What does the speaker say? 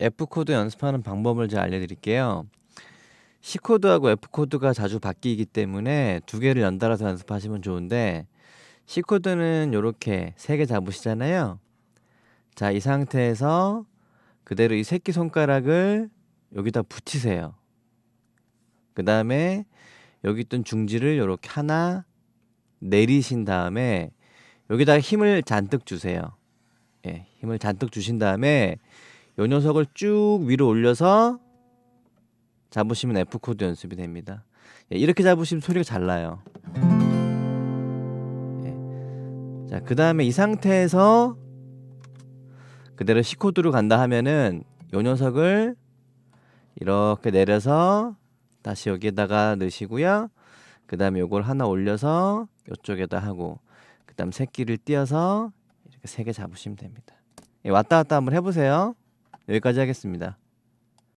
F 코드 연습하는 방법을 제가 알려드릴게요. C 코드하고 F 코드가 자주 바뀌기 때문에 두 개를 연달아서 연습하시면 좋은데 C 코드는 이렇게 세 개 잡으시잖아요. 자, 이 상태에서 그대로 이 새끼 손가락을 여기다 붙이세요. 그 다음에 여기 있던 중지를 이렇게 하나 내리신 다음에 여기다 힘을 잔뜩 주세요. 예, 힘을 잔뜩 주신 다음에 요 녀석을 쭉 위로 올려서 잡으시면 F 코드 연습이 됩니다. 예, 이렇게 잡으시면 소리가 잘 나요. 예. 자, 그 다음에 이 상태에서 그대로 C 코드로 간다 하면은 요 녀석을 이렇게 내려서 다시 여기에다가 넣으시고요. 그 다음에 요걸 하나 올려서 요쪽에다 하고 그 다음 새끼를 띄어서 이렇게 세 개 잡으시면 됩니다. 예, 왔다 갔다 한번 해보세요. 여기까지 하겠습니다.